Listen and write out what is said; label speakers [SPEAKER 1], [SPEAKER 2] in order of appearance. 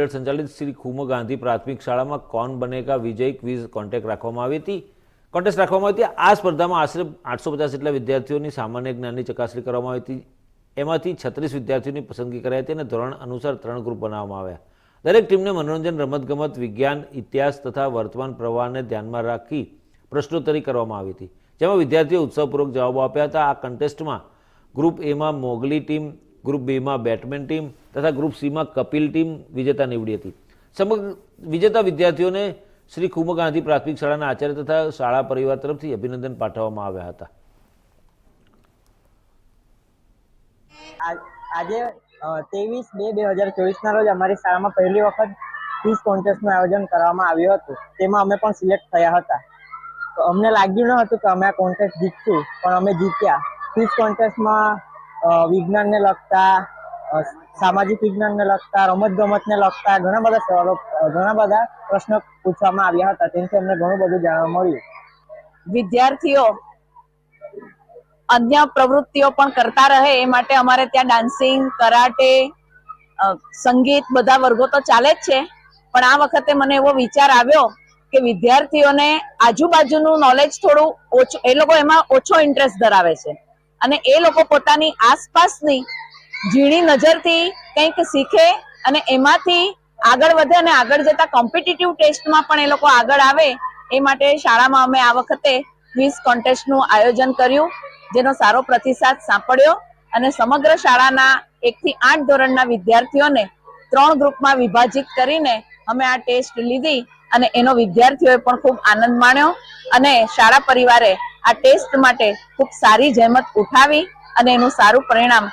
[SPEAKER 1] મંડળ સંચાલિત શ્રી ખુમો ગાંધી પ્રાથમિક શાળામાં કોન બનેગા વિજય ક્વિઝ કોન્ટેક્ટ રાખવામાં આવી હતી. કોન્ટેસ્ટ રાખવામાં આવી હતી. આ સ્પર્ધામાં આશરે આઠસો પચાસ જેટલા વિદ્યાર્થીઓની સામાન્ય જ્ઞાનની ચકાસણી કરવામાં આવી હતી. એમાંથી છત્રીસ વિદ્યાર્થીઓની પસંદગી કરાઈ હતી અને ધોરણ અનુસાર ત્રણ ગ્રુપ બનાવવામાં આવ્યા. દરેક ટીમને મનોરંજન, રમતગમત, વિજ્ઞાન, ઇતિહાસ તથા વર્તમાન પ્રવાહને ધ્યાનમાં રાખી પ્રશ્નોત્તરી કરવામાં આવી હતી. જેમાં વિદ્યાર્થીઓ ઉત્સવપૂર્વક જવાબો આપ્યા હતા. આ કન્ટેસ્ટમાં ગ્રુપ એમાં મોગલી ટીમ ગ્રુપ બીમાં બેટમેન ટીમ તથા ગ્રુપ સીમાં કપિલ ટીમ વિજેતા નીવડી હતી. સમગ્ર વિજેતા વિદ્યાર્થીઓને શ્રી ખુમો ગાંધી પ્રાથમિક શાળાના આચાર્ય તથા શાળા પરિવાર તરફથી અભિનંદન પાઠવવામાં આવ્યા હતા.
[SPEAKER 2] આજે ત્રેવીસ બે બે હજાર ચોવીસના રોજ અમારી શાળામાં પહેલી વખત ક્વિઝ કોન્ટેસ્ટનું આયોજન કરવામાં આવ્યું હતું. તેમાં અમે પણ સિલેક્ટ થયા હતા. અમને લાગ્યું ન હતું કે અમે આ કોન્ટેસ્ટ જીતશું, પણ અમે જીત્યા. ક્વિઝ કોન્ટેસ્ટમાં વિજ્ઞાનને લગતા સામાજિક વિજ્ઞાનને લગતા રમત ગમતને લગતા ઘણા બધા સવાલો, ઘણા બધા પ્રશ્નો પૂછવામાં આવ્યા હતા. તેનાથી અમને ઘણું બધું જાણવા મળ્યું.
[SPEAKER 3] વિદ્યાર્થીઓ અન્ય પ્રવૃત્તિઓ પણ કરતા રહે, એ માટે અમારે ત્યાં ડાન્સિંગ, કરાટે સંગીત બધા વર્ગો તો ચાલે જ છે. પણ આ વખતે મને એવો વિચાર આવ્યો કે વિદ્યાર્થીઓને આજુબાજુનું નોલેજ થોડું ઓછું, એ લોકો એમાં ઓછો ઇન્ટરેસ્ટ ધરાવે છે. અને એ લોકો પોતાની આસપાસની ઝીણી નજરથી કંઈક શીખે અને એમાંથી આગળ વધે અને આગળ જતા કોમ્પિટિટિવ ટેસ્ટમાં પણ એ લોકો આગળ આવે, એ માટે શાળામાં અમે આ વખતે ક્વિઝ કોન્ટેસ્ટનું આયોજન કર્યું, જેનો સારો પ્રતિસાદ સાંપડ્યો અને સમગ્ર શાળાના એક થી આઠ ધોરણના વિદ્યાર્થીઓને ત્રણ ગ્રુપમાં વિભાજિત કરીને અમે આ ટેસ્ટ લીધી અને એનો વિદ્યાર્થીઓએ પણ ખૂબ આનંદ માણ્યો અને શાળા પરિવારે આ ટેસ્ટ માટે ખૂબ સારી જહેમત ઉઠાવી અને એનું સારું પરિણામ